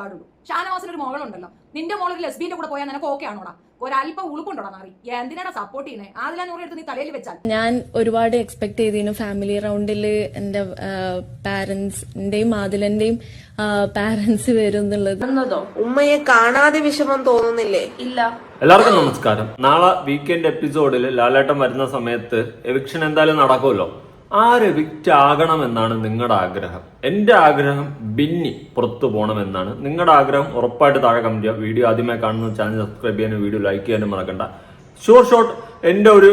പാടുള്ളൂ. ഷാനവാസിന് ഒരു മോളുണ്ടല്ലോ. നിന്റെ മോൾ ഒരു ലെസ്ബിന്റെ കൂടെ പോയാൽ നിനക്ക് ഓക്കെ ആണോടാ? ഒരല്പം ഉളുപ്പുണ്ടോടാ നാറി? എന്തിനാണ് സപ്പോർട്ട് ചെയ്യുന്നത് ആദില നൂറ് എടുത്ത് നീ തലയിൽ വെച്ചാൽ. ഞാൻ ഒരുപാട് എക്സ്പെക്ട് ചെയ്തിരുന്നു ഫാമിലി റൗണ്ടിൽ എന്റെ പാരന്റ്സിന്റെയും ആദിലന്റെയും പാരന്റ്സ് വരും എന്നുള്ളത്. ഉമ്മയെ കാണാതെ വിഷമം തോന്നുന്നില്ലേ? ഇല്ല. എല്ലാവർക്കും നമസ്കാരം. നാളെ വീക്കെൻഡ് എപ്പിസോഡിൽ ലാലേട്ടൻ വരുന്ന സമയത്ത് എവിക്ഷൻ എന്തായാലും നടക്കുമല്ലോ. ആര് ആകണമെന്നാണ് നിങ്ങളുടെ ആഗ്രഹം. എന്റെ ആഗ്രഹം ബിന്നി പുറത്തു പോകണമെന്നാണ്. നിങ്ങളുടെ ആഗ്രഹം ഉറപ്പായിട്ട് താഴെ കമന്റ് ചെയ്യുക വീഡിയോ ആദ്യമായി കാണുന്ന ചാനൽ സബ്സ്ക്രൈബ് ചെയ്യാനും വീഡിയോ ലൈക്ക് ചെയ്യാനും മറക്കണ്ട. ഷോർ ഷോർട്ട് എന്റെ ഒരു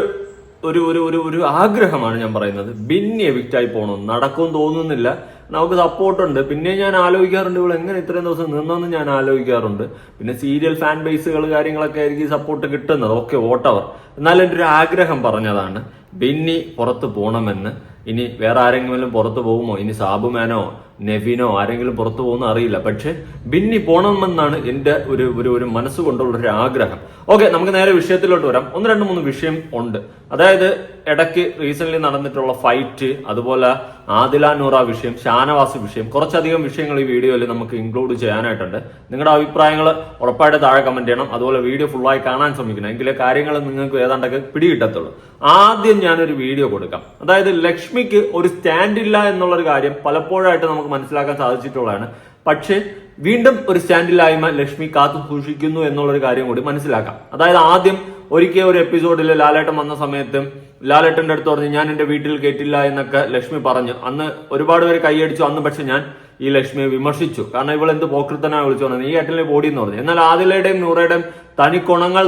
ഒരു ഒരു ഒരു ഒരു ആഗ്രഹമാണ് ഞാൻ പറയുന്നത്. ബിന്നി എവിക്റ്റ് ആയി പോകണം നടക്കും തോന്നുന്നില്ല. നമുക്ക് സപ്പോർട്ടുണ്ട് പിന്നെ ഞാൻ ആലോചിക്കാറുണ്ട് ഇവിടെ എങ്ങനെ ഇത്രയും ദിവസം നിന്നെന്ന് ഞാൻ ആലോചിക്കാറുണ്ട്. പിന്നെ സീരിയൽ ഫാൻ ബേസുകൾ കാര്യങ്ങളൊക്കെ ആയിരിക്കും സപ്പോർട്ട് കിട്ടുന്നത്. ഓക്കെ വോട്ടവർ എന്നാൽ എന്റെ ഒരു ആഗ്രഹം പറഞ്ഞതാണ്. ബിന്നി പുറത്ത് പോകണമെന്ന്. ഇനി വേറെ ആരെങ്കിലും പുറത്തു പോകുമോ? ഇനി സാബുമാനോ നെവിനോ ആരെങ്കിലും പുറത്തു പോകുന്ന അറിയില്ല. പക്ഷെ ബിന്നി പോകണമെന്നാണ് എന്റെ ഒരു ഒരു ഒരു മനസ്സുകൊണ്ടുള്ള ഒരു ആഗ്രഹം. ഓക്കെ നമുക്ക് നേരെ വിഷയത്തിലോട്ട് വരാം. ഒന്ന് രണ്ട് മൂന്ന് വിഷയം ഉണ്ട്. അതായത് ഇടയ്ക്ക് റീസെന്റ് നടന്നിട്ടുള്ള ഫൈറ്റ് അതുപോലെ ആദില നൂറ വിഷയം ഷാനവാസ് വിഷയം കുറച്ചധികം വിഷയങ്ങൾ ഈ വീഡിയോയിൽ നമുക്ക് ഇൻക്ലൂഡ് ചെയ്യാനായിട്ടുണ്ട്. നിങ്ങളുടെ അഭിപ്രായങ്ങൾ ഉറപ്പായിട്ട് താഴെ കമന്റ് ചെയ്യണം. അതുപോലെ വീഡിയോ ഫുള്ളായി കാണാൻ ശ്രമിക്കണം. എങ്കിലേ കാര്യങ്ങൾ നിങ്ങൾക്ക് ഏതാണ്ടൊക്കെ പിടികിട്ടത്തുള്ളൂ. ആദ്യം ഞാനൊരു വീഡിയോ കൊടുക്കാം. അതായത് ലക്ഷ്മിക്ക് ഒരു സ്റ്റാൻഡ് ഇല്ല എന്നുള്ളൊരു കാര്യം പലപ്പോഴായിട്ട് നമുക്ക് മനസ്സിലാക്കാൻ സാധിച്ചിട്ടുള്ളതാണ്. പക്ഷേ വീണ്ടും ഒരു സ്റ്റാൻഡില്ലായ്മ ലക്ഷ്മി കാത്തു സൂക്ഷിക്കുന്നു എന്നുള്ളൊരു കാര്യം കൂടി മനസ്സിലാക്കാം. അതായത് ആദ്യം ഒരിക്കൽ ഒരു എപ്പിസോഡിൽ ലാലേട്ടൻ വന്ന സമയത്ത് ലാലേട്ടന്റെ അടുത്ത് പറഞ്ഞു ഞാൻ എന്റെ വീട്ടിൽ കേട്ടില്ല എന്നൊക്കെ ലക്ഷ്മി പറഞ്ഞു. അന്ന് ഒരുപാട് പേര് കൈയടിച്ചു. അന്ന് പക്ഷെ ഞാൻ ഈ ലക്ഷ്മിയെ വിമർശിച്ചു. കാരണം ഇവൾ എന്ത് പോക്കൃത്തനാണ് വിളിച്ചു പറഞ്ഞത്. ഈ ഏട്ടനെ ബോഡി എന്ന് പറഞ്ഞു. എന്നാൽ ആദിലയുടെയും നൂറയുടെയും തനി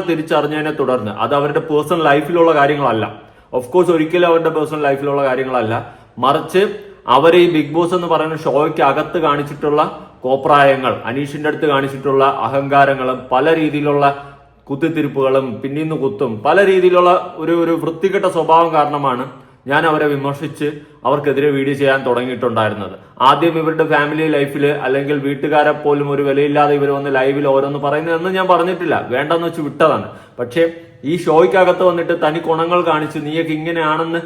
തിരിച്ചറിഞ്ഞതിനെ തുടർന്ന് അത് അവരുടെ പേഴ്സണൽ ലൈഫിലുള്ള കാര്യങ്ങളല്ല. ഓഫ് കോഴ്സ് ഒരിക്കലും അവരുടെ പേഴ്സണൽ ലൈഫിലുള്ള കാര്യങ്ങളല്ല. മറിച്ച് അവർ ഈ ബിഗ് ബോസ് എന്ന് പറയുന്ന ഷോയ്ക്ക് അകത്ത് കാണിച്ചിട്ടുള്ള കോപ്രായങ്ങൾ അനീഷിന്റെ അടുത്ത് കാണിച്ചിട്ടുള്ള അഹങ്കാരങ്ങളും പല രീതിയിലുള്ള കുത്തിത്തിരിപ്പുകളും പിന്നീന്ന് കുത്തും പല രീതിയിലുള്ള ഒരു ഒരു വൃത്തികെട്ട സ്വഭാവം കാരണമാണ് ഞാൻ അവരെ വിമർശിച്ച് അവർക്കെതിരെ വീഡിയോ ചെയ്യാൻ തുടങ്ങിയിട്ടുണ്ടായിരുന്നത്. ആദ്യം ഇവരുടെ ഫാമിലി ലൈഫിൽ അല്ലെങ്കിൽ വീട്ടുകാരെ പോലും ഒരു വിലയില്ലാതെ ഇവർ വന്ന് ലൈവിൽ ഓരോന്ന് പറയുന്നതെന്ന് ഞാൻ പറഞ്ഞിട്ടില്ല. വേണ്ടെന്ന് വെച്ച് വിട്ടതാണ്. പക്ഷേ ഈ ഷോയ്ക്കകത്ത് വന്നിട്ട് തനി ഗുണങ്ങൾ കാണിച്ച് നീയൊക്കെ ഇങ്ങനെയാണെന്ന്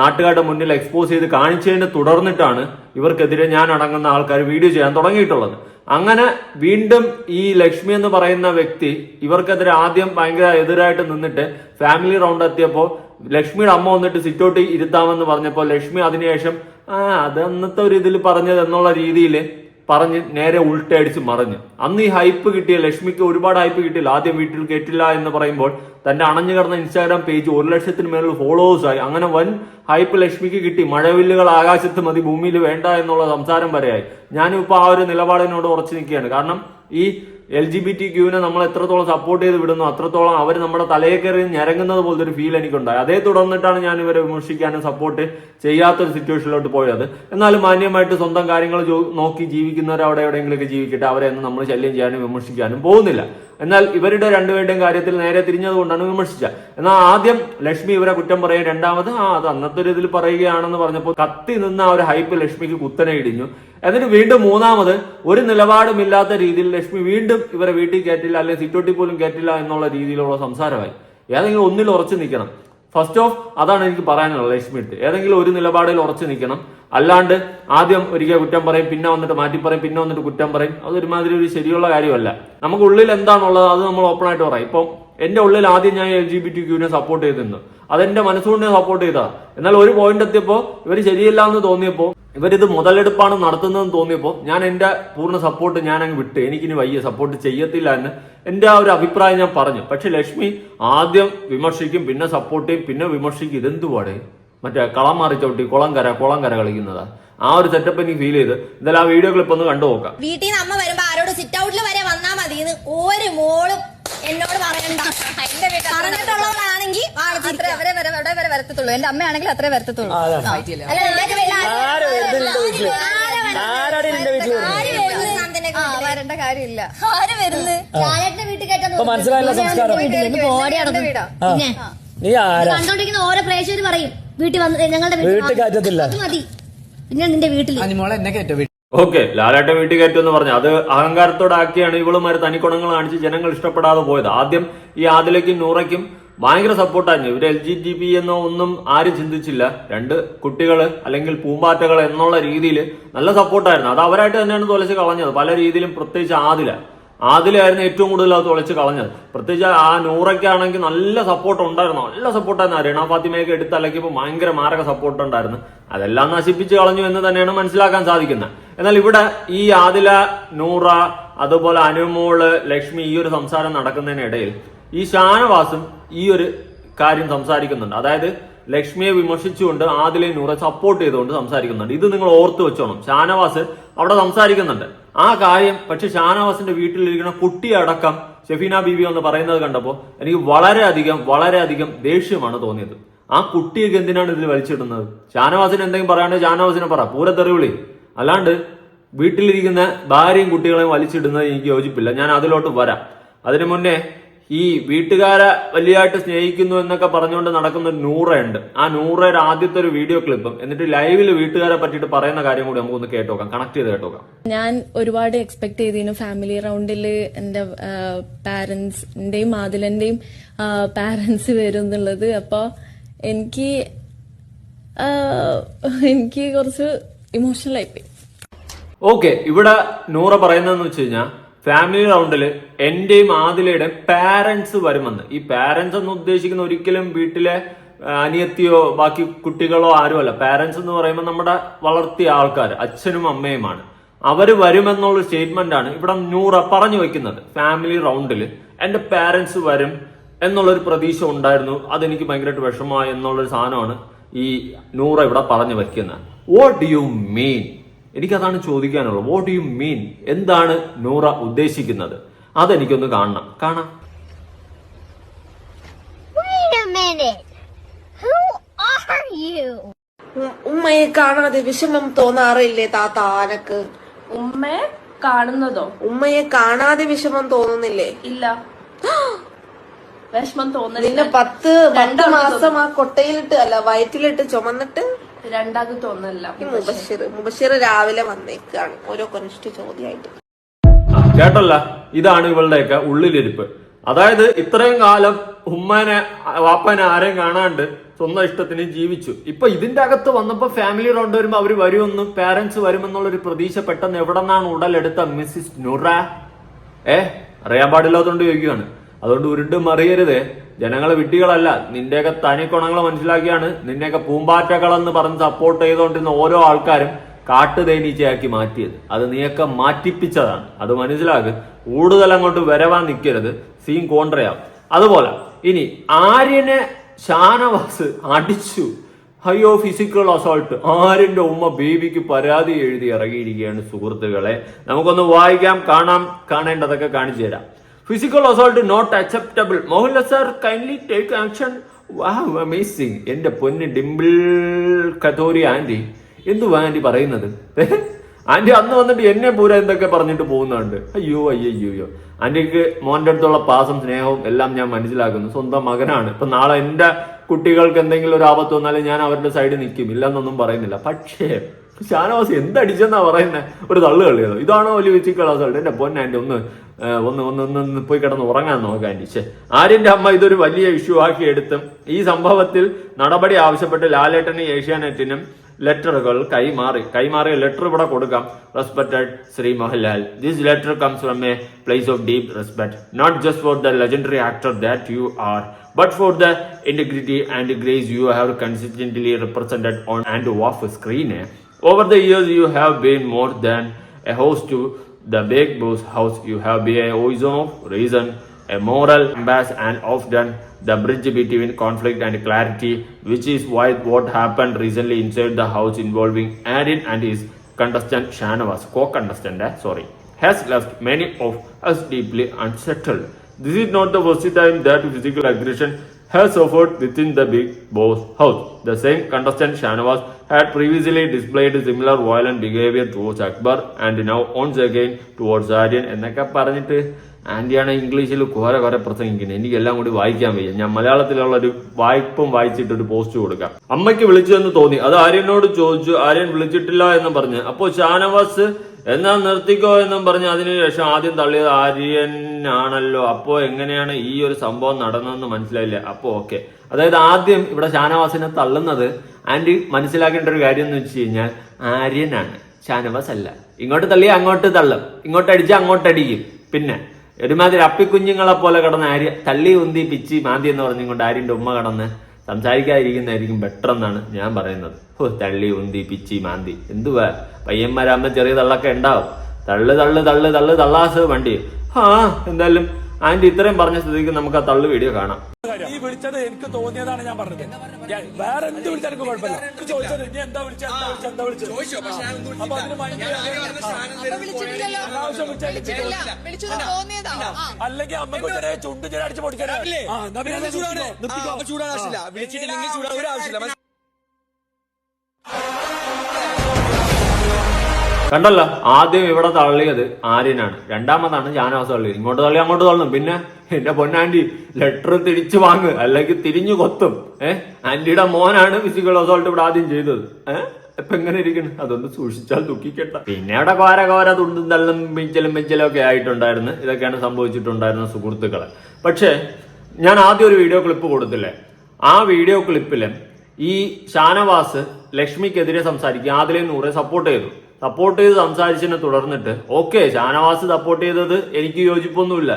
നാട്ടുകാരുടെ മുന്നിൽ എക്സ്പോസ് ചെയ്ത് കാണിച്ചതിനെ തുടർന്നിട്ടാണ് ഇവർക്കെതിരെ ഞാൻ അടങ്ങുന്ന ആൾക്കാർ വീഡിയോ ചെയ്യാൻ തുടങ്ങിയിട്ടുള്ളത്. അങ്ങനെ വീണ്ടും ഈ ലക്ഷ്മി എന്ന് പറയുന്ന വ്യക്തി ഇവർക്കെതിരെ ആദ്യം ഭയങ്കര എതിരായിട്ട് നിന്നിട്ട് ഫാമിലി റൗണ്ട് എത്തിയപ്പോൾ ലക്ഷ്മിയുടെ അമ്മ വന്നിട്ട് സിറ്റൗട്ട് ഇരുത്താമെന്ന് പറഞ്ഞപ്പോൾ ലക്ഷ്മി അതിനുശേഷം ആ അത് അന്നത്തെ ഒരു ഇതിൽ പറഞ്ഞത് എന്നുള്ള രീതിയിൽ പറഞ്ഞ് നേരെ ഉൾട്ടയടിച്ച് മറിഞ്ഞു. അന്ന് ഈ ഹൈപ്പ് കിട്ടിയ ലക്ഷ്മിക്ക് ഒരുപാട് ഹൈപ്പ് കിട്ടിയില്ല. ആദ്യം വീട്ടിൽ കേട്ടില്ല എന്ന് പറയുമ്പോൾ തന്റെ അണഞ്ഞു കിടന്ന ഇൻസ്റ്റാഗ്രാം പേജ് ഒരു ലക്ഷത്തിന് മേളിൽ ഫോളോവേഴ്സ് ആയി. അങ്ങനെ വൻ ഹൈപ്പ് ലക്ഷ്മിക്ക് കിട്ടി. മഴവില്ലുകൾ ആകാശത്ത് മതി ഭൂമിയിൽ വേണ്ട എന്നുള്ള സംസാരം വരെയായി. ഞാനും ഇപ്പൊ ആ ഒരു നിലപാടിനോട് ഉറച്ചു നിൽക്കുകയാണ്. കാരണം ഈ എൽ ജി ബി ടി ക്യൂവിനെ നമ്മൾ എത്രത്തോളം സപ്പോർട്ട് ചെയ്ത് വിടുന്നു അത്രത്തോളം അവർ നമ്മുടെ തലയെ കയറി ഞരങ്ങുന്നത് പോലത്തെ ഒരു ഫീൽ എനിക്കുണ്ടായി. അതേ തുടർന്നിട്ടാണ് ഞാൻ ഇവരെ വിമർശിക്കാനും സപ്പോർട്ട് ചെയ്യാത്തൊരു സിറ്റുവേഷനിലോട്ട് പോയത്. എന്നാലും മാന്യമായിട്ട് സ്വന്തം കാര്യങ്ങൾ നോക്കി ജീവിക്കുന്നവർ അവിടെ എവിടെയെങ്കിലുമൊക്കെ ജീവിക്കട്ടെ അവരെ നമ്മൾ ശല്യം ചെയ്യാനും വിമർശിക്കാനും പോകുന്നില്ല. എന്നാൽ ഇവരുടെ രണ്ടുപേരുടെയും കാര്യത്തിൽ നേരെ തിരിഞ്ഞതുകൊണ്ടാണ് വിമർശിച്ചത്. എന്നാൽ ആദ്യം ലക്ഷ്മി ഇവരെ കുറ്റം പറയും രണ്ടാമത് ആ അത് അന്നത്തെ ഒരു ഇതിൽ പറയുകയാണെന്ന് പറഞ്ഞപ്പോൾ കത്തി നിന്ന ആ ഒരു ഹൈപ്പ് ലക്ഷ്മിക്ക് കുത്തനെ ഇടിഞ്ഞു. എന്നിട്ട് വീണ്ടും മൂന്നാമത് ഒരു നിലപാടുമില്ലാത്ത രീതിയിൽ ലക്ഷ്മി വീണ്ടും ഇവരെ വീട്ടിൽ കയറ്റില്ല അല്ലെങ്കിൽ സിറ്റോട്ടി പോലും കയറ്റില്ല എന്നുള്ള രീതിയിലുള്ള സംസാരമായി. ഏതെങ്കിലും ഒന്നിൽ ഉറച്ചു നിൽക്കണം. ഫസ്റ്റ് ഓഫ് അതാണ് എനിക്ക് പറയാനുള്ളത് ലക്ഷ്മി എടുത്ത്. ഏതെങ്കിലും ഒരു നിലപാടിൽ ഉറച്ചു നിൽക്കണം. അല്ലാണ്ട് ആദ്യം ഒരിക്കൽ കുറ്റം പറയും പിന്നെ വന്നിട്ട് മാറ്റി പറയും പിന്നെ വന്നിട്ട് കുറ്റം പറയും. അത് ഒരുമാതിരി ഒരു ശരിയുള്ള കാര്യമല്ല. നമുക്ക് ഉള്ളിൽ എന്താണുള്ളത് അത് നമ്മൾ ഓപ്പൺ ആയിട്ട് പറയും. ഇപ്പം എന്റെ ഉള്ളിൽ ആദ്യം ഞാൻ എൽ ജി ബി ടി ക്യൂവിനെ സപ്പോർട്ട് ചെയ്തിരുന്നു. അതെന്റെ മനസ്സുകൊണ്ട് സപ്പോർട്ട് ചെയ്താ. എന്നാൽ ഒരു പോയിന്റ് എത്തിയപ്പോൾ ഇവർ ശരിയല്ല എന്ന് തോന്നിയപ്പോൾ ഇവരിത് മുതലെടുപ്പാണ് നടത്തുന്നതെന്ന് തോന്നിയപ്പോൾ ഞാൻ എന്റെ പൂർണ സപ്പോർട്ട് ഞാൻ അങ്ങ് വിട്ട്. എനിക്കിനി വയ്യ. സപ്പോർട്ട് ചെയ്യത്തില്ല എന്ന് എന്റെ ആ ഒരു അഭിപ്രായം ഞാൻ പറഞ്ഞു. പക്ഷെ ലക്ഷ്മി ആദ്യം വിമർശിക്കും പിന്നെ സപ്പോർട്ട് ചെയ്യും പിന്നെ വിമർശിക്കും. ഇതെന്തുപാടേ മറ്റേ കളം മാറി ചവിട്ടി കുളം കര കുളം കര കളിക്കുന്നതാ. ആ ഒരു സെറ്റപ്പ് എനിക്ക് ഫീൽ ചെയ്ത്. എന്തായാലും ആ വീഡിയോ ക്ലിപ്പ് ഒന്ന് കണ്ടു നോക്കാം. വീട്ടിൽ നിന്ന് അമ്മ വരുമ്പോ ആരോട് സിറ്റ് ഔട്ടിൽ വരെ വന്നാ മതി ഒരു മോളും എന്നോട് പറയണ്ട. അത്ര അവരെ വരെ വരെ വരത്തുള്ളൂ എന്റെ അമ്മയാണെങ്കിൽ അത്രേ വരത്തുള്ളൂ? അല്ല വരേണ്ട കാര്യമില്ല. ആര് വീട്ടിൽ കേട്ടോ മനസ്സിലായില്ല സംസ്കാരം. എന്റെ വീടാ പിന്നെ? നീ ആരാ? കണ്ടോണ്ടിരിക്കുന്ന ഓരോ പ്രേക്ഷകർ പറയും വീട്ടിൽ വന്ന് ഞങ്ങളുടെ വീട്ടിൽ കയറ്റത്തില്ല. മതി. പിന്നെ നിന്റെ വീട്ടിൽ എന്നെ കയറ്റോ? ഓക്കെ ലാലേട്ട വീട്ടിൽ എന്ന് പറഞ്ഞു. അത് അഹങ്കാരത്തോടെ അഹങ്കാരത്തോടാക്കിയാണ് ഇവളുമാരെ തനിക്കുണങ്ങൾ കാണിച്ച് ജനങ്ങൾ ഇഷ്ടപ്പെടാതെ പോയത്. ആദ്യം ഈ ആദിലയ്ക്കും നൂറയ്ക്കും ഭയങ്കര സപ്പോർട്ടായിരുന്നു ഇവർ എൽ ജി ടി പി എന്നോ ഒന്നും ആരും ചിന്തിച്ചില്ല. രണ്ട് കുട്ടികൾ അല്ലെങ്കിൽ പൂമ്പാറ്റകൾ എന്നുള്ള രീതിയിൽ നല്ല സപ്പോർട്ടായിരുന്നു അത് അവരായിട്ട് തന്നെയാണ് തുലച്ച് കളഞ്ഞത്. പല രീതിയിലും പ്രത്യേകിച്ച് ആദില. ആദിലായിരുന്നു ഏറ്റവും കൂടുതൽ അത് തുളച്ച് കളഞ്ഞത്. പ്രത്യേകിച്ച് ആ നൂറയ്ക്കാണെങ്കിൽ നല്ല സപ്പോർട്ട് ഉണ്ടായിരുന്നു. നല്ല സപ്പോർട്ടായിരുന്നു റീണ ഫാത്തിമയൊക്കെ എടുത്ത് അലക്കിയപ്പോൾ ഭയങ്കര മാരക സപ്പോർട്ട് ഉണ്ടായിരുന്നു. അതെല്ലാം നശിപ്പിച്ച് കളഞ്ഞു എന്ന് തന്നെയാണ് മനസ്സിലാക്കാൻ സാധിക്കുന്നത്. എന്നാൽ ഇവിടെ ഈ ആദില നൂറ അതുപോലെ അനുമോൾ ലക്ഷ്മി ഈ ഒരു സംസാരം നടക്കുന്നതിനിടയിൽ ഈ ഷാനവാസും ഈ ഒരു കാര്യം സംസാരിക്കുന്നുണ്ട്. അതായത് ലക്ഷ്മിയെ വിമർശിച്ചുകൊണ്ട് ആദിലെ നൂറെ സപ്പോർട്ട് ചെയ്തുകൊണ്ട് സംസാരിക്കുന്നുണ്ട്. ഇത് നിങ്ങൾ ഓർത്തു വെച്ചോണം. ഷാനവാസ് അവിടെ സംസാരിക്കുന്നുണ്ട്. ആ കാര്യം പക്ഷെ ഷാനവാസിന്റെ വീട്ടിലിരിക്കുന്ന കുട്ടിയടക്കം ഷെഫീന ബീബി എന്ന് പറയുന്നത് കണ്ടപ്പോൾ എനിക്ക് വളരെയധികം വളരെയധികം ദേഷ്യമാണ് തോന്നിയത്. ആ കുട്ടിയൊക്കെ എന്തിനാണ് ഇതിൽ വലിച്ചിടുന്നത്? ഷാനവാസിന് എന്തെങ്കിലും പറയാണ്ട് ഷാനവാസിനെ പറ. പൂരത്തെറിവിളി. അല്ലാണ്ട് വീട്ടിലിരിക്കുന്ന ഭാര്യയും കുട്ടികളെയും വലിച്ചിടുന്നത് എനിക്ക് യോജിപ്പില്ല. ഞാൻ അതിലോട്ട് വരാം. അതിനു മുന്നേ ഈ വീട്ടുകാരെ വലിയതായിട്ട് സ്നേഹിക്കുന്നു എന്നൊക്കെ പറഞ്ഞുകൊണ്ട് നടക്കുന്ന ഒരു നൂറയുണ്ട്. ആ നൂറയുടെ ആദ്യത്തെ ഒരു വീഡിയോ ക്ലിപ്പ്. എന്നിട്ട് ലൈവിൽ വീട്ടുകാരെ പറ്റിയിട്ട് പറയുന്ന കാര്യം കൂടി നമുക്കൊന്ന് കേട്ടോക്കാം കണക്ട് ചെയ്ത് കേട്ടോക്കാം ഞാൻ ഒരുപാട് എക്സ്പെക്ട് ചെയ്തിരുന്നു ഫാമിലി റൗണ്ടിൽ എന്റെ പാരൻസിന്റെയും മാതിലന്റെയും പാരൻസ് വരും എന്നുള്ളത്. അപ്പോൾ എനിക്ക് എനിക്ക് കുറച്ച് ഇമോഷണൽ ആയിപ്പോയി ഓക്കെ ഇവിടെ നൂറ പറയുന്നതെന്ന് വെച്ച് കഴിഞ്ഞാൽ ഫാമിലി റൗണ്ടിൽ എന്റെയും ആദിലയുടെ പാരന്റ്സ് വരുമെന്ന്. ഈ പാരന്റ്സ് എന്ന് ഉദ്ദേശിക്കുന്ന ഒരിക്കലും വീട്ടിലെ അനിയത്തിയോ ബാക്കി കുട്ടികളോ ആരുമല്ല. പാരന്റ്സ് എന്ന് പറയുമ്പോൾ നമ്മുടെ വളർത്തിയ ആൾക്കാർ അച്ഛനും അമ്മയുമാണ്. അവർ വരുമെന്നുള്ള സ്റ്റേറ്റ്മെന്റ് ആണ് ഇവിടെ നൂറ പറഞ്ഞു വെക്കുന്നത്. ഫാമിലി റൗണ്ടിൽ എന്റെ പാരന്റ്സ് വരും എന്നുള്ളൊരു പ്രതീക്ഷ ഉണ്ടായിരുന്നു. അതെനിക്ക് ഭയങ്കരമായിട്ട് വിഷമമായി എന്നുള്ളൊരു സാധനമാണ് ഈ നൂറ ഇവിടെ പറഞ്ഞു വെക്കുന്നത്. വാട്ട് ഡു യു മീൻ എനിക്കതാണ് ചോദിക്കാനുള്ളത്. വാട്ട് യു മീൻ എന്താണ് നൂറ ഉദ്ദേശിക്കുന്നത്? അതെനിക്കൊന്ന് കാണണം. കാണാം. Wait a minute. Who are you? ഉം- ഉമ്മയെ കാണാതെ വിഷമം തോന്നാറില്ലേ താത്ത ആനക്ക്? ഉമ്മയെ കാണുന്നതോ? ഉമ്മയെ കാണാതെ വിഷമം തോന്നുന്നില്ലേ? ഇല്ല. വിഷമം തോന്നുന്നില്ല നിന്നെ പത്ത് പത്ത് മാസം ആ കൊട്ടയിലിട്ട് അല്ല വയറ്റിലിട്ട് ചുമന്നിട്ട് രണ്ടാമത് തോന്നല്ല മുബശ്ശിർ മുബഷിർ മുബഷിർ രാവിലെ വന്നേക്കാണ്. ഓരോ കൊനിഷ്ഠ ചോദ്യമായിട്ട് കേട്ടല്ല? ഇതാണ് ഇവളുടെയൊക്കെ ഉള്ളിലിരിപ്പ്. അതായത് ഇത്രയും കാലം ഉമ്മനെ വാപ്പനെ ആരെയും കാണാണ്ട് സ്വന്തം ഇഷ്ടത്തിന് ജീവിച്ചു. ഇപ്പൊ ഇതിന്റെ അകത്ത് വന്നപ്പോ ഫാമിലി റൗണ്ട് വരുമ്പോ അവർ വരുമെന്ന് പാരന്റ്സ് വരുമെന്നുള്ളൊരു പ്രതീക്ഷ പെട്ടെന്ന് എവിടെന്നാണ് ഉടലെടുത്ത മിസ്സിസ് നുറ? ഏ അറിയാൻ പാടില്ലാത്തതുകൊണ്ട് ചോദിക്കുകയാണ്. അതുകൊണ്ട് ഉരുണ്ട് മറിയരുത്. ജനങ്ങളെ വിട്ടികളല്ല നിന്റെയൊക്കെ തനി ഗുണങ്ങൾ മനസ്സിലാക്കിയാണ് നിന്നെയൊക്കെ പൂമ്പാറ്റകളെന്ന് പറഞ്ഞ് സപ്പോർട്ട് ചെയ്തുകൊണ്ടിരുന്ന ഓരോ ആൾക്കാരും കാട്ടുതേനീച്ചയാക്കി മാറ്റിയത്. അത് നീയൊക്കെ മാറ്റിപ്പിച്ചതാണ്. അത് മനസ്സിലാക്ക്. കൂടുതൽ അങ്ങോട്ട് വരവാൻ നിൽക്കരുത് സീൻ കോൺട്രയാവും. അതുപോലെ ഇനി ആര്യനെ ഷാനവാസ് അടിച്ചു. അയ്യോ ഫിസിക്കൽ അസോൾട്ട് ആര്യന്റെ ഉമ്മ ബേബിക്ക് പരാതി എഴുതി ഇറങ്ങിയിരിക്കുകയാണ് സുഹൃത്തുക്കളെ. നമുക്കൊന്ന് വായിക്കാം കാണാം കാണേണ്ടതൊക്കെ കാണിച്ചു തരാം. Physical assault not acceptable Mohanlal sir kindly take action wow amazing എന്റെ പൊന്ന് ഡിംപിൾ കഥോരി ആന്റി. എന്തുവാ ആന്റി പറയുന്നത്? ആന്റി അന്ന് വന്നിട്ട് എന്നെ പൂര എന്തൊക്കെ പറഞ്ഞിട്ട് പോകുന്നുണ്ട്? അയ്യോ അയ്യോ അയ്യോ. ആന്റിക്ക് മോന്റെ അടുത്തുള്ള പാസം സ്നേഹവും എല്ലാം ഞാൻ മനസ്സിലാക്കുന്നു. സ്വന്തം മകനാണ്. ഇപ്പൊ നാളെ എന്റെ കുട്ടികൾക്ക് എന്തെങ്കിലും ഒരു ആപത്ത് വന്നാലും ഞാൻ അവരുടെ സൈഡിൽ നിൽക്കും. ഇല്ലെന്നൊന്നും പറയുന്നില്ല. പക്ഷേ ഷാനവാസ് എന്തടിച്ചെന്നാ പറയുന്നത് ഒരു തള്ളു കളിയതോ ഇതാണോ വലിയ വിച്ചിക്കള എന്റെ പൊന്നാന്റെ ഒന്ന് ഒന്ന് ഒന്ന് ഒന്ന് പോയി കിടന്ന് ഉറങ്ങാൻ നോക്കാൻ ശേ ആര്യന്റെ അമ്മ ഇതൊരു വലിയ ഇഷ്യൂ ആക്കി എടുത്തും ഈ സംഭവത്തിൽ നടപടി ആവശ്യപ്പെട്ട് ലാലേട്ടനും ഏഷ്യാനെറ്റിനും ലെറ്ററുകൾ കൈമാറി. കൈമാറിയ ലെറ്റർ ഇവിടെ കൊടുക്കാം. Respected Shri Mohanlal this letter comes from a place of deep respect not just for the legendary actor that you are but for the integrity and grace you have consistently represented on and off screen. Over the years, you have been more than a host to the Big Boss house. You have been a voice of reason, a moral compass, and often the bridge between conflict and clarity, which is why what happened recently inside the house involving Aaron and his contestant Shanavas, co-contestant, eh, sorry, has left many of us deeply unsettled. This is not the first time that physical aggression has suffered within the Big Boss house. The same contestant Shanawaz had previously displayed similar violent behavior towards Akbar and now once again towards Aryan. എന്നൊക്കെ പറഞ്ഞിട്ട് ആന്റിയാണ് ഇംഗ്ലീഷിൽ കുറെ കുറെ പ്രസംഗിക്കുന്നത്. എനിക്ക് എല്ലാം കൂടി വായിക്കാൻ വയ്യ. ഞാൻ മലയാളത്തിലുള്ള ഒരു വായ്പം വായിച്ചിട്ട് ഒരു പോസ്റ്റ് കൊടുക്കാം. അമ്മയ്ക്ക് വിളിച്ചു എന്ന് തോന്നി. അത് ആര്യനോട് ചോദിച്ചു. ആര്യൻ വിളിച്ചിട്ടില്ല എന്ന് പറഞ്ഞ്. അപ്പോൾ ഷാനവാസ് എന്നാ നിർത്തിക്കോ എന്നും പറഞ്ഞ് അതിനുശേഷം ആദ്യം തള്ളിയത് ആര്യനാണല്ലോ അപ്പോ എങ്ങനെയാണ് ഈ ഒരു സംഭവം നടന്നതെന്ന് മനസ്സിലായില്ല? അപ്പോ ഓക്കെ. അതായത് ആദ്യം ഇവിടെ ഷാനവാസിനെ തള്ളുന്നത് ആൻഡ് മനസ്സിലാക്കേണ്ട ഒരു കാര്യം എന്ന് വെച്ച് കഴിഞ്ഞാൽ ആര്യനാണ്. ഷാനവാസ് അല്ല ഇങ്ങോട്ട് തള്ളി അങ്ങോട്ട് തള്ളും. ഇങ്ങോട്ട് അടിച്ച് അങ്ങോട്ട് അടിക്കും. പിന്നെ ഒരുമാതിരി അപ്പിക്കുഞ്ഞുങ്ങളെ പോലെ കിടന്ന് ആര്യ തള്ളി ഉന്തി പിച്ചി മാന്തി എന്ന് പറഞ്ഞുകൊണ്ട് ആര്യന്റെ ഉമ്മ കടന്ന് സംസാരിക്കാതിരിക്കുന്നതായിരിക്കും ബെറ്റർ എന്നാണ് ഞാൻ പറയുന്നത്. ഓ തള്ളി ഉന്തി പിച്ചി മാന്തി. എന്തുവാ? പയ്യന്മാരാകുമ്പോ ചെറിയ തള്ളൊക്കെ ഉണ്ടാവും. തള്ളു തള്ളു തള്ളു തള്ളു തള്ളാസ് വണ്ടി. ആ എന്തായാലും ആന്റി ഇത്രയും പറഞ്ഞ സ്ഥിതിക്ക് നമുക്ക് ആ തള്ളു വീഡിയോ കാണാം. നീ വിളിച്ചത് എനിക്ക് തോന്നിയതാണ് ഞാൻ പറഞ്ഞത്. വേറെ എന്ത് വിളിച്ചാൽ എനിക്ക് കുഴപ്പമില്ല. ചോദിച്ചത് നീ എന്താ വിളിച്ചത് എന്താ വിളിച്ചത് എന്താ വിളിച്ചത്? അപ്പൊ അതിന് അല്ലെങ്കിൽ അമ്മയ്ക്ക് ചെറിയ ചുണ്ട് ചെറിയ അടിച്ച് പൊടിക്കണേ കണ്ടല്ലോ ആദ്യം ഇവിടെ തള്ളിയത് ആര്യനാണ്. രണ്ടാമതാണ് ഷാനവാസ് തള്ളിയത്. ഇങ്ങോട്ട് തള്ളി അങ്ങോട്ട് തള്ളും. പിന്നെ എന്റെ പൊന്നാണ്ടി ലെറ്റർ തിരിച്ചു വാങ്ങ് അല്ലെങ്കിൽ തിരിഞ്ഞു കൊത്തും. ഏഹ് ആന്റിയുടെ മോനാണ് ഫിസിക്കൽ അസോൾട്ട് ഇവിടെ ആദ്യം ചെയ്തത്. ഏഹ് ഇപ്പൊ എങ്ങനെ ഇരിക്കുന്നു അതൊന്ന് സൂക്ഷിച്ചാൽ ദുഃഖിക്കട്ട. പിന്നെ അവിടെ കോര കോര തുണ്ടും തള്ളും പിഞ്ചലും പിഞ്ചലും ഒക്കെ ആയിട്ടുണ്ടായിരുന്നു. ഇതൊക്കെയാണ് സംഭവിച്ചിട്ടുണ്ടായിരുന്ന സുഹൃത്തുക്കളെ. പക്ഷേ ഞാൻ ആദ്യം ഒരു വീഡിയോ ക്ലിപ്പ് കൊടുത്തില്ലേ? ആ വീഡിയോ ക്ലിപ്പിൽ ഈ ഷാനവാസ് ലക്ഷ്മിക്കെതിരെ സംസാരിക്കുക ആദിലെ നൂറെ സപ്പോർട്ട് ചെയ്തു. സപ്പോർട്ട് ചെയ്ത് സംസാരിച്ചതിനെ തുടർന്നിട്ട്. ഓക്കെ ഷാനവാസ് സപ്പോർട്ട് ചെയ്തത് എനിക്ക് യോജിപ്പൊന്നുമില്ല.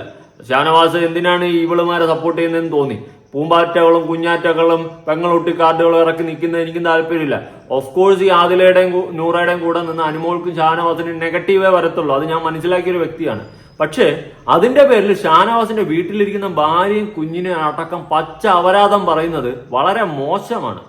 ഷാനവാസ് എന്തിനാണ് ഇവളുമാരെ സപ്പോർട്ട് ചെയ്യുന്നതെന്ന് തോന്നി. പൂമ്പാറ്റകളും കുഞ്ഞാറ്റകളും പെങ്ങളൊട്ടി കാർഡുകളും ഇറക്കി നിൽക്കുന്നത് എനിക്കും താല്പര്യമില്ല. ഓഫ് കോഴ്സ് ഈ ആദിലയുടെയും നൂറയുടെയും കൂടെ നിന്ന് അനുമോൾക്കും ഷാനവാസിന് നെഗറ്റീവേ വരത്തുള്ളൂ. അത് ഞാൻ മനസ്സിലാക്കിയ ഒരു വ്യക്തിയാണ്. പക്ഷേ അതിന്റെ പേരിൽ ഷാനവാസിന്റെ വീട്ടിലിരിക്കുന്ന ഭാര്യയും കുഞ്ഞിനെ അടക്കം പച്ച അപരാധം പറയുന്നത് വളരെ മോശമാണ്.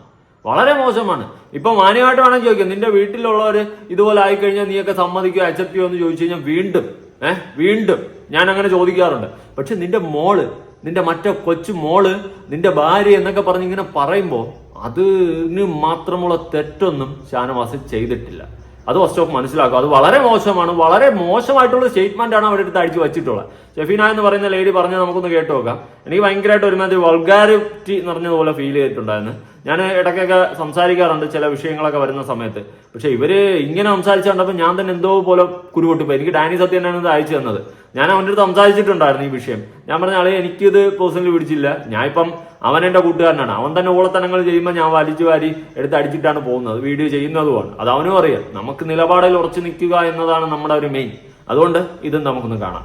വളരെ മോശമാണ്. ഇപ്പൊ മാന്യമായിട്ട് വേണം ചോദിക്കാം നിന്റെ വീട്ടിലുള്ളവര് ഇതുപോലെ ആയിക്കഴിഞ്ഞാൽ നീയൊക്കെ സമ്മതിക്കോ അക്സെപ്റ്റ് എന്ന് ചോദിച്ചു കഴിഞ്ഞാൽ വീണ്ടും ഏഹ് വീണ്ടും ഞാൻ അങ്ങനെ ചോദിക്കാറുണ്ട്. പക്ഷെ നിന്റെ മോൾ നിന്റെ മറ്റേ കൊച്ചു മോൾ നിന്റെ ഭാര്യ എന്നൊക്കെ പറഞ്ഞ് ഇങ്ങനെ പറയുമ്പോൾ അതിന് മാത്രമുള്ള തെറ്റൊന്നും ഷാനവാസ് ചെയ്തിട്ടില്ല. അത് ഫസ്റ്റ് ഓഫ് മനസ്സിലാക്കുക. അത് വളരെ മോശമാണ്. വളരെ മോശമായിട്ടുള്ള സ്റ്റേറ്റ്മെന്റ് ആണ് അവരുടെ അടുത്ത് അടിച്ചു വെച്ചിട്ടുള്ളത്. ഷെഫീന എന്ന് പറയുന്ന ലേഡി പറഞ്ഞത് നമുക്കൊന്ന് കേട്ട് നോക്കാം. എനിക്ക് ഭയങ്കരമായിട്ട് ഒരുമാതിരി വൾഗാരിറ്റി നിറഞ്ഞതുപോലെ ഫീൽ ചെയ്തിട്ടുണ്ടായിരുന്നു. ഞാൻ ഇടയ്ക്കൊക്കെ സംസാരിക്കാറുണ്ട് ചില വിഷയങ്ങളൊക്കെ വരുന്ന സമയത്ത്. പക്ഷെ ഇവർ ഇങ്ങനെ സംസാരിച്ചു കണ്ടപ്പോൾ ഞാൻ തന്നെ എന്തോ പോലെ കുരുപൊട്ടിപ്പോയി. എനിക്ക് ഡാനി സത്യനാണ് ഇത് അയച്ചു തന്നത്. ഞാൻ അവന്റെ അടുത്ത് സംസാരിച്ചിട്ടുണ്ടായിരുന്നു ഈ വിഷയം. ഞാൻ പറഞ്ഞ ആളെ എനിക്കിത് പേഴ്സണലി പിടിച്ചില്ല. ഞാൻ ഇപ്പം അവൻ എന്റെ കൂട്ടുകാരനാണ്. അവൻ തന്നെ ഓളത്തനങ്ങൾ ചെയ്യുമ്പോൾ ഞാൻ വലിച്ചു വാരി എടുത്ത് അടിച്ചിട്ടാണ് പോകുന്നത്. വീഡിയോ ചെയ്യുന്നതുമാണ്. അത് അവനും അറിയാം. നമുക്ക് നിലപാടിൽ ഉറച്ചു നിൽക്കുക എന്നതാണ് നമ്മുടെ ഒരു മെയിൻ അതുകൊണ്ട് ഇതും നമുക്കൊന്ന് കാണാം.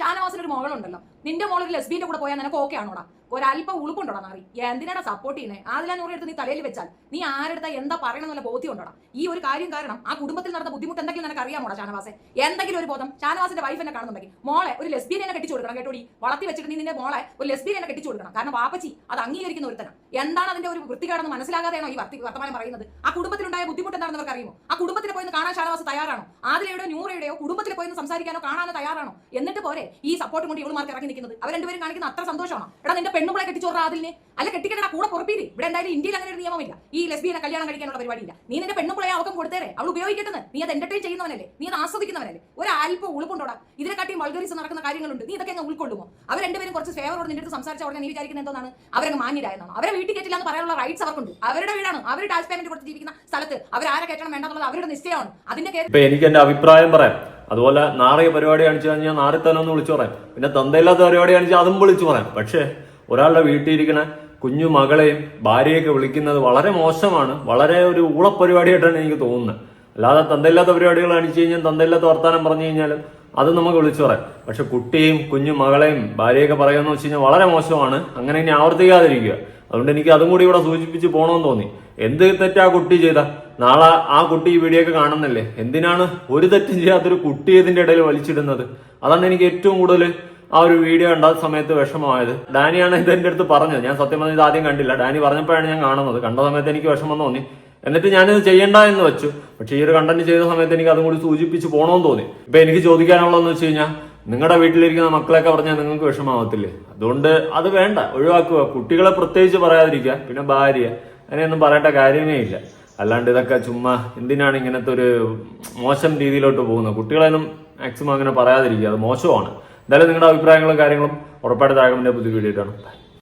ഷാനവാസിന് ഒരു മോളുണ്ടല്ലോ. നിന്റെ മോൾ ഒരു ലെസ്ബീന്റെ കൂടെ പോയാൽ നിനക്ക് ഓക്കെ ആണോടാ? ഒരല്പം ഉളുപ്പുണ്ടോടാ നാറി? എന്തിനാണ് സപ്പോർട്ട് ചെയ്യുന്നത് ആദില നൂറ് എടുത്ത് നീ തലയിൽ വെച്ചാൽ. നീ ആരെടുത്ത എന്താ പറയണമെന്നുള്ള ബോധ്യം ഉണ്ടോടാ? ഈ ഒരു കാര്യം കാരണം ആ കുടുംബത്തിൽ നടന്ന ബുദ്ധിമുട്ട് എന്തെങ്കിലും നിനക്ക് അറിയാമോടാ ഷാനവാസെ? എന്തെങ്കിലും ഒരു ബോധം ഷാനവാസിന്റെ വൈഫ് എന്നെ കാണുന്നുണ്ടെങ്കിൽ മോളെ ഒരു ലെസ്ബിയനെ കെട്ടിച്ചു കൊടുക്കണം കേട്ടോടി. വളർത്തി വെച്ചിട്ട് നീ നിന്റെ മോളെ ഒരു ലെസ്ബിയനെ കെട്ടിച്ചു കൊടുക്കണം. കാരണം വാപ്പച്ചി അത് അംഗീകരിക്കുന്ന തരം എന്താണ് അതിന്റെ ഒരു വൃത്തികേടെന്ന് മനസ്സിലാകാതെയാണോ ഈ വർത്തമാനം പറയുന്നത്? ആ കുടുംബത്തിലുണ്ടായ ബുദ്ധിമുട്ട് എന്താണെന്ന് അവർക്ക് അറിയുമോ? ആ കുടുംബത്തിൽ പോയി കാണാൻ ഷാനവാസ് തയ്യാറാണോ? ആദിലയുടെയോ നൂറയുടെയോ കുടുംബത്തിൽ പോയി സംസാരിക്കാനോ കാണാനോ തയ്യാറാണോ? എന്നിട്ട് പോരെ ഈ സപ്പോർട്ട് കൊണ്ട് ഇവളുമാർക്ക് ഇറങ്ങി നിൽക്കുന്നത്. അവർ രണ്ടുപേരും കാണിക്കുന്ന അത്ര സന്തോഷമാണോ? എടാ നിന്റെ പെണ്ണുമ്പളെ കെട്ടിച്ചോറ ആദിലിനെ അല്ല കെട്ടിക്കടാ കൂടെ പുറപ്പീര്. ഇവിടെ എന്തായാലും ഇന്ത്യയിൽ അങ്ങനെ ഒരു നിയമമില്ല. ഈ ലെസ്ബിയനെ കല്യാണം കഴിക്കാനുള്ള പരിപാടിയില്ല. നീ നിന്റെ പെണ്ണുങ്ങളെ അവക്കം കൊടുത്തേരെ. അവൾ ഉപയോഗിക്കട്ടെന്ന്. നീ അത് എന്റർടൈൻ ചെയ്യുന്നവനല്ലേ. നീ അത് ആസ്വദിക്കുന്നവനല്ലേ. ഒരു അല്പം ഉളുപ്പുണ്ടോടാ? ഇതിനെക്കാട്ടി വൾഗറിസ് നടക്കുന്ന കാര്യങ്ങളുണ്ട്. നീ ഇതൊക്കെ അങ്ങ് ഉൾക്കൊള്ളുമോ? അവർ രണ്ടുപേരും കുറച്ച് ഫേവറോട് നിന്റെ അടുത്ത് സംസാരിച്ച ഉടനെ നീ വിചാരിക്കുന്നത് എന്താണ് അവരങ്ങ് മാന്യരായെന്നാണ്? അവരെ വീട്ടിൽ കയറ്റില്ല എന്ന് പറയാനുള്ള റൈറ്റ്സ് അവർക്കുണ്ട്. അവരുടെ വീടാണ്. അവർ ടാക്സ് പേയ്മെന്റ് കൊടുത്ത് ജീവിക്കുന്ന സ്ഥലത്ത് അവർ ആരെ കയറ്റണം വേണ്ടെന്നുള്ളത് അവരുടെ നിശ്ചയമാണ്. അതിന്റെ എനിക്ക് എന്റെ അഭിപ്രായം പറയാം. അതുപോലെ നാറിയ പരിപാടി കാണിച്ചു കഴിഞ്ഞാൽ നാറി തന്നെ ഒന്ന് വിളിച്ചു പറയാം. പിന്നെ തന്തയില്ലാത്ത പരിപാടി കാണിച്ചാൽ അതും വിളിച്ചു പറയാം. പക്ഷേ ഒരാളുടെ വീട്ടിൽ ഇരിക്കുന്ന കുഞ്ഞു മകളെയും ഭാര്യയൊക്കെ വിളിക്കുന്നത് വളരെ മോശമാണ്. വളരെ ഒരു ഊളപ്പരിപാടിയായിട്ടാണ് എനിക്ക് തോന്നുന്നത്. അല്ലാതെ തന്തയില്ലാത്ത പരിപാടികൾ കാണിച്ചു കഴിഞ്ഞാൽ തന്തയില്ലാത്ത വർത്താനം പറഞ്ഞു കഴിഞ്ഞാൽ അത് നമുക്ക് വിളിച്ചു പറയാം. പക്ഷെ കുട്ടിയും കുഞ്ഞു മകളെയും ഭാര്യയൊക്കെ പറയുമെന്ന് വെച്ച് കഴിഞ്ഞാൽ വളരെ മോശമാണ്. അങ്ങനെ ഇനി ആവർത്തിക്കാതിരിക്കുക. അതുകൊണ്ട് എനിക്ക് അതും കൂടി ഇവിടെ സൂചിപ്പിച്ച് പോകണമെന്ന് തോന്നി. എന്ത് തെറ്റാ കുട്ടി ചെയ്ത? നാളെ ആ കുട്ടി ഈ വീഡിയോ ഒക്കെ കാണുന്നില്ലേ? എന്തിനാണ് ഒരു തെറ്റും ചെയ്യാത്തൊരു കുട്ടി ഇതിന്റെ ഇടയിൽ വലിച്ചിടുന്നത്? അതാണ് എനിക്ക് ഏറ്റവും കൂടുതൽ ആ ഒരു വീഡിയോ കണ്ട സമയത്ത് വിഷമമായത്. ഡാനിയാണ് ഇത് എന്റെ അടുത്ത് പറഞ്ഞത്. ഞാൻ സത്യം പറഞ്ഞത് ഇത് ആദ്യം കണ്ടില്ല. ഡാനി പറഞ്ഞപ്പോഴാണ് ഞാൻ കാണുന്നത്. കണ്ട സമയത്ത് എനിക്ക് വിഷമം തോന്നി. എന്നിട്ട് ഞാനിത് ചെയ്യണ്ട എന്ന് വെച്ചു. പക്ഷേ ഈ ഒരു കണ്ടന്റ് ചെയ്ത സമയത്ത് എനിക്ക് അതും കൂടി സൂചിപ്പിച്ച് പോകണമെന്ന് തോന്നി. ഇപ്പൊ എനിക്ക് ചോദിക്കാനുള്ളതെന്ന് വെച്ച് കഴിഞ്ഞാൽ നിങ്ങളുടെ വീട്ടിലിരിക്കുന്ന മക്കളെയൊക്കെ പറഞ്ഞാൽ നിങ്ങൾക്ക് വിഷമാവത്തില്ലേ അതുകൊണ്ട് അത് വേണ്ട. ഒഴിവാക്കുക. കുട്ടികളെ പ്രത്യേകിച്ച് പറയാതിരിക്കുക. പിന്നെ ഭാര്യ. അങ്ങനെയൊന്നും പറയേണ്ട കാര്യമേ ഇല്ല. അല്ലാണ്ട് ഇതൊക്കെ ചുമ്മാ എന്തിനാണ് ഇങ്ങനത്തെ ഒരു മോശം രീതിയിലോട്ട് പോകുന്നത്? കുട്ടികളെയൊന്നും മാക്സിമം അങ്ങനെ പറയാതിരിക്കുക. അത് മോശമാണ്. എന്തായാലും നിങ്ങളുടെ അഭിപ്രായങ്ങളും കാര്യങ്ങളും ഉറപ്പായിട്ട് താഴെ പുതിയ വീഡിയോ ആണ്